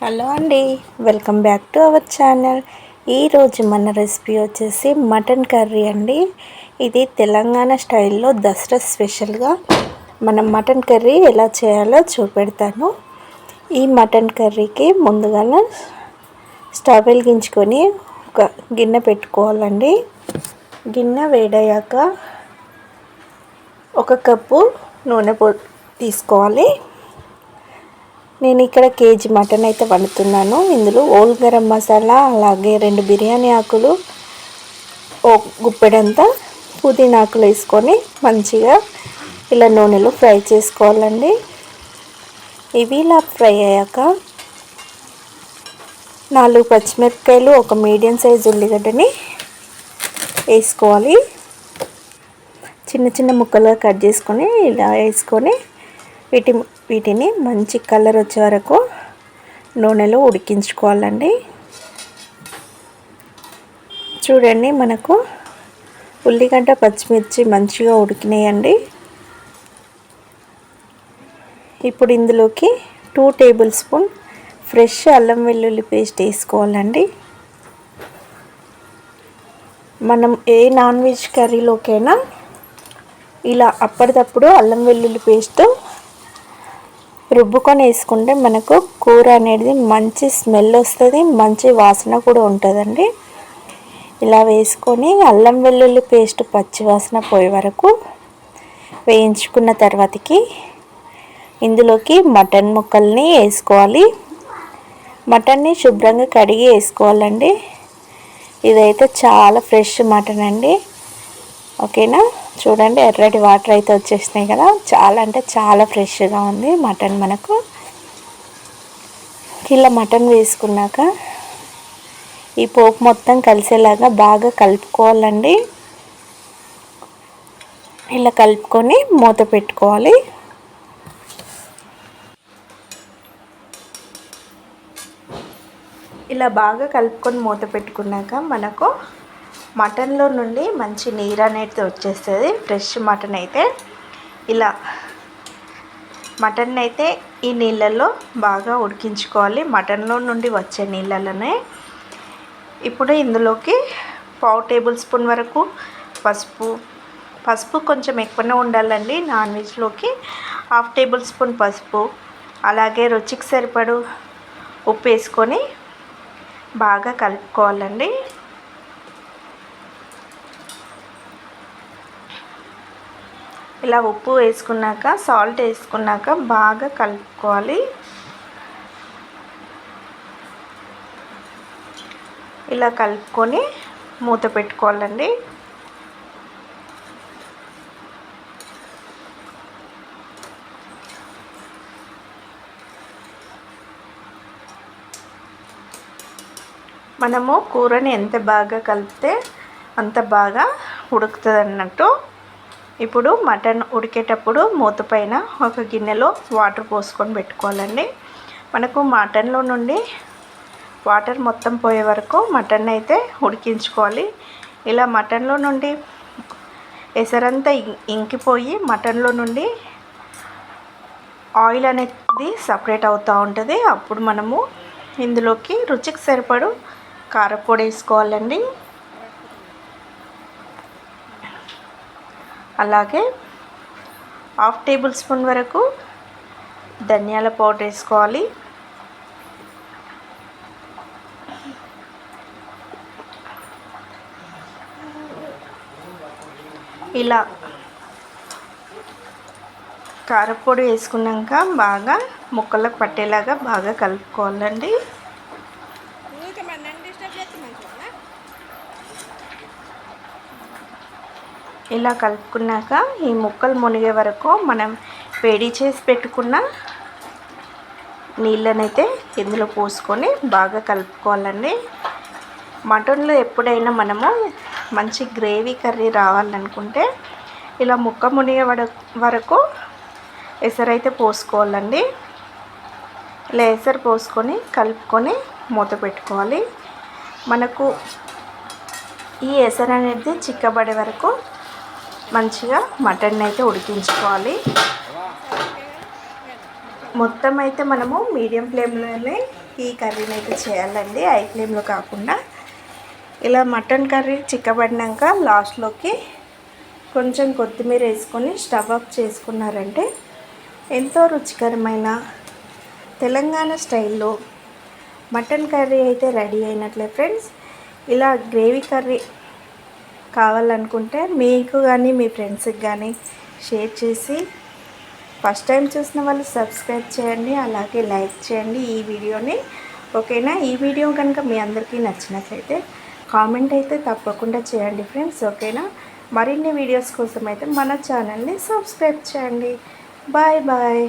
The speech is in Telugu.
హలో అండి welcome back to our channel. ఈరోజు మన రెసిపీ వచ్చేసి మటన్ కర్రీ అండి. ఇది తెలంగాణ స్టైల్లో దసరా స్పెషల్గా మనం మటన్ కర్రీ ఎలా చేయాలో చూపెడతాను. ఈ మటన్ కర్రీకి ముందుగా స్టవ్ వెలిగించుకొని ఒక గిన్నె పెట్టుకోవాలండి. గిన్నె వేడయ్యాక ఒక కప్పు నూనె పో తీసుకోవాలి. నేను ఇక్కడ కేజీ మటన్ అయితే వండుతున్నాను. ఇందులో ఓల్ గరం మసాలా అలాగే రెండు బిర్యానీ ఆకులు ఓ గుప్పెడంతా పుదీనా ఆకులు వేసుకొని మంచిగా ఇలా నూనెలో ఫ్రై చేసుకోవాలండి. ఇవి ఇలా ఫ్రై అయ్యాక నాలుగు పచ్చిమిరపకాయలు ఒక మీడియం సైజ్ ఉల్లిగడ్డని వేసుకోవాలి. చిన్న చిన్న ముక్కలుగా కట్ చేసుకొని ఇలా వేసుకొని వీటి వీటిని మంచి కలర్ వచ్చే వరకు నూనెలో ఉడికించుకోవాలండి. చూడండి మనకు ఉల్లిగడ్డ పచ్చిమిర్చి మంచిగా ఉడికినాయండి. ఇప్పుడు ఇందులోకి టూ టేబుల్ స్పూన్ ఫ్రెష్ అల్లం వెల్లుల్లి పేస్ట్ వేసుకోవాలండి. మనం ఏ నాన్ వెజ్ కర్రీలోకైనా ఇలా అప్పటిదప్పుడు అల్లం వెల్లుల్లి పేస్ట్ రుబ్బుకొని వేసుకుంటే మనకు కూర అనేది మంచి స్మెల్ వస్తుంది మంచి వాసన కూడా ఉంటుందండి. ఇలా వేసుకొని అల్లం వెల్లుల్లి పేస్ట్ పచ్చి వాసన పోయే వరకు వేయించుకున్న తర్వాతకి ఇందులోకి మటన్ ముక్కల్ని వేసుకోవాలి. మటన్ని శుభ్రంగా కడిగి వేసుకోవాలండి. ఇదైతే చాలా ఫ్రెష్ మటన్ అండి. ఓకేనా? చూడండి ఎర్రటి వాటర్ అయితే వచ్చేసినాయి కదా. చాలా అంటే చాలా ఫ్రెష్గా ఉంది మటన్ మనకు. ఇలా మటన్ వేసుకున్నాక ఈ పోపు మొత్తం కలిసేలాగా బాగా కలుపుకోవాలండి. ఇలా కలుపుకొని మూత పెట్టుకోవాలి. ఇలా బాగా కలుపుకొని మూత పెట్టుకున్నాక మనకు మటన్లో నుండి మంచి నీరు అనేది వచ్చేస్తుంది. ఫ్రెష్ మటన్ అయితే ఇలా మటన్ అయితే ఈ నీళ్ళల్లో బాగా ఉడికించుకోవాలి. మటన్లో నుండి వచ్చే నీళ్ళలోనే ఇప్పుడు ఇందులోకి పావు టేబుల్ స్పూన్ వరకు పసుపు పసుపు కొంచెం ఎక్కువనే ఉండాలండి. నాన్ వెజ్లోకి హాఫ్ టేబుల్ స్పూన్ పసుపు అలాగే రుచికి సరిపడు ఉప్పు వేసుకొని బాగా కలుపుకోవాలండి. ఇలా ఉప్పు వేసుకున్నాక సాల్ట్ వేసుకున్నాక బాగా కలుపుకోవాలి. ఇలా కలుపుకొని మూత పెట్టుకోవాలండి. మనము కూరని ఎంత బాగా కలిపితే అంత బాగా ఉడుకుతుంది అన్నట్టు ఇప్పుడు మటన్ ఉడికేటప్పుడు మూత పైన ఒక గిన్నెలో వాటర్ పోసుకొని పెట్టుకోవాలండి. మనకు మటన్లో నుండి వాటర్ మొత్తం పోయే వరకు మటన్ అయితే ఉడికించుకోవాలి. ఇలా మటన్లో నుండి ఎసరంతా ఇంకిపోయి మటన్లో నుండి ఆయిల్ అనేది సపరేట్ అవుతూ ఉంటుంది. అప్పుడు మనము ఇందులోకి రుచికి సరిపడు కారపొడి వేసుకోవాలండి. అలాగే హాఫ్ టేబుల్ స్పూన్ వరకు ధనియాల పౌడర్ వేసుకోవాలి. ఇలా కారపొడి వేసుకున్నాక బాగా ముక్కలకు పట్టేలాగా బాగా కలుపుకోవాలండి. ఇలా కలుపుకున్నాక ఈ ముక్కలు మునిగే వరకు మనం వేడి చేసి పెట్టుకున్న నీళ్ళనైతే ఇందులో పోసుకొని బాగా కలుపుకోవాలండి. మటన్లో ఎప్పుడైనా మనము మంచి గ్రేవీ కర్రీ రావాలనుకుంటే ఇలా ముక్క మునిగే వరకు ఎసరైతే పోసుకోవాలండి. ఇలా ఎసరు పోసుకొని కలుపుకొని మూత పెట్టుకోవాలి. మనకు ఈ ఎసరు అనేది చిక్కబడే వరకు మంచిగా మటన్ అయితే ఉడికించుకోవాలి. మొత్తం అయితే మనము మీడియం ఫ్లేమ్లోనే ఈ కర్రీని అయితే చేయాలండి. హై ఫ్లేమ్లో కాకుండా ఇలా మటన్ కర్రీ చిక్కబడినాక లాస్ట్లోకి కొంచెం కొత్తిమీర వేసుకొని స్టవ్ అప్ చేసుకున్నారంటే ఎంతో రుచికరమైన తెలంగాణ స్టైల్లో మటన్ కర్రీ అయితే రెడీ అయినట్లే ఫ్రెండ్స్. ఇలా గ్రేవీ కర్రీ కావాలనుకుంటే మీకు కానీ మీ ఫ్రెండ్స్కి కానీ షేర్ చేసి ఫస్ట్ టైం చూసిన వాళ్ళు సబ్స్క్రైబ్ చేయండి అలాగే లైక్ చేయండి ఈ వీడియోని. ఓకేనా? ఈ వీడియో కనుక మీ అందరికీ నచ్చినట్లయితే కామెంట్ అయితే తప్పకుండా చేయండి ఫ్రెండ్స్. ఓకేనా? మరిన్ని వీడియోస్ కోసం అయితే మన ఛానల్ని సబ్స్క్రైబ్ చేయండి. Bye bye.